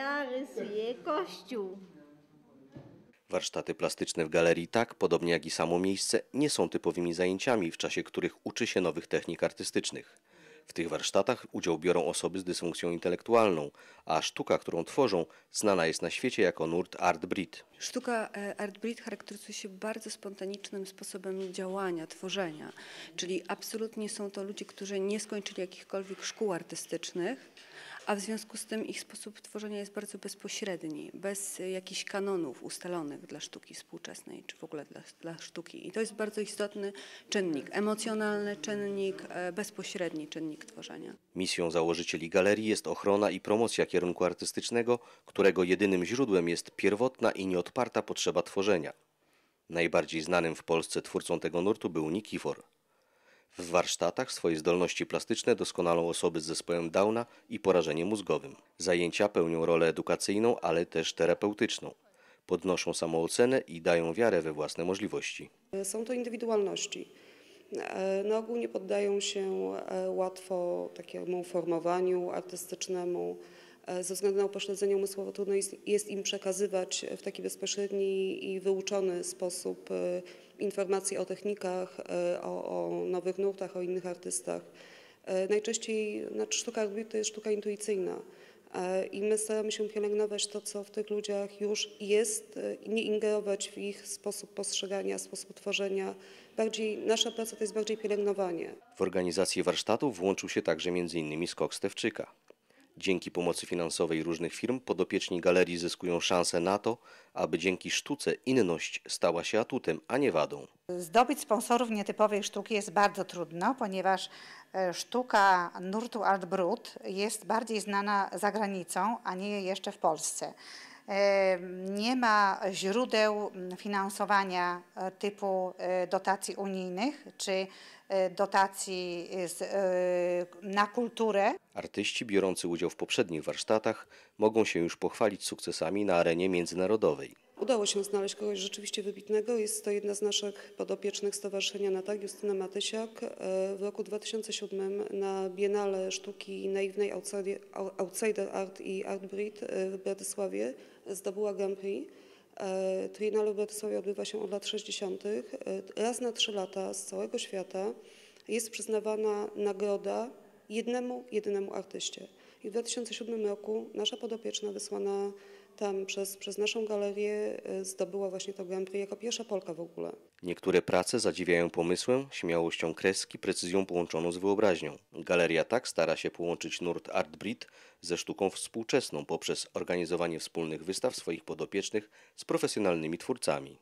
ja rysuję kościół. Warsztaty plastyczne w galerii tak, podobnie jak i samo miejsce, nie są typowymi zajęciami, w czasie których uczy się nowych technik artystycznych. W tych warsztatach udział biorą osoby z dysfunkcją intelektualną, a sztuka, którą tworzą, znana jest na świecie jako nurt Art Brit. Sztuka e, Art Breed charakteryzuje się bardzo spontanicznym sposobem działania, tworzenia, czyli absolutnie są to ludzie, którzy nie skończyli jakichkolwiek szkół artystycznych, a w związku z tym ich sposób tworzenia jest bardzo bezpośredni, bez jakichś kanonów ustalonych dla sztuki współczesnej, czy w ogóle dla, dla sztuki. I to jest bardzo istotny czynnik, emocjonalny czynnik, e, bezpośredni czynnik tworzenia. Misją założycieli galerii jest ochrona i promocja kierunku artystycznego, którego jedynym źródłem jest pierwotna i nieodparta potrzeba tworzenia. Najbardziej znanym w Polsce twórcą tego nurtu był Nikifor. W warsztatach swoje zdolności plastyczne doskonalą osoby z zespołem Downa i porażeniem mózgowym. Zajęcia pełnią rolę edukacyjną, ale też terapeutyczną. Podnoszą samoocenę i dają wiarę we własne możliwości. Są to indywidualności. E, Na ogół nie poddają się e, łatwo takiemu formowaniu artystycznemu. E, Ze względu na upośledzenie umysłowo trudno jest, im przekazywać w taki bezpośredni i wyuczony sposób e, informacje o technikach, e, o, o nowych nurtach, o innych artystach. E, Najczęściej znaczy sztuka Brut to jest sztuka intuicyjna. E, I my staramy się pielęgnować to, co w tych ludziach już jest, e, nie ingerować w ich sposób postrzegania, sposób tworzenia. Bardziej, nasza praca to jest bardziej pielęgnowanie. W organizację warsztatów włączył się także m.in. Skok Stewczyka. Dzięki pomocy finansowej różnych firm podopieczni galerii zyskują szansę na to, aby dzięki sztuce inność stała się atutem, a nie wadą. Zdobyć sponsorów nietypowej sztuki jest bardzo trudno, ponieważ e, sztuka nurtu Art Brut jest bardziej znana za granicą, a nie jeszcze w Polsce. Nie ma źródeł mm, finansowania e, typu e, dotacji unijnych czy e, dotacji na kulturę. Artyści biorący udział w poprzednich warsztatach mogą się już pochwalić sukcesami na arenie międzynarodowej. Udało się znaleźć kogoś rzeczywiście wybitnego. Jest to jedna z naszych podopiecznych Stowarzyszenia NATAG, Justyna Matysiak. E, W roku 2007 na Biennale Sztuki Naiwnej Outsider- Art i Art Breed e, w Bratysławie zdobyła Grand Prix. E, Triennale w Bratysławie odbywa się od lat 60. E, Raz na trzy lata z całego świata jest przyznawana nagroda jednemu, jedynemu artyście. I w 2007 roku nasza podopieczna wysłana tam przez, przez naszą galerię e, zdobyła właśnie to Grand Prix jako pierwsza Polka w ogóle. Niektóre prace zadziwiają pomysłem, śmiałością kreski, precyzją połączoną z wyobraźnią. Galeria tak stara się połączyć nurt Art Brit ze sztuką współczesną poprzez organizowanie wspólnych wystaw swoich podopiecznych z profesjonalnymi twórcami.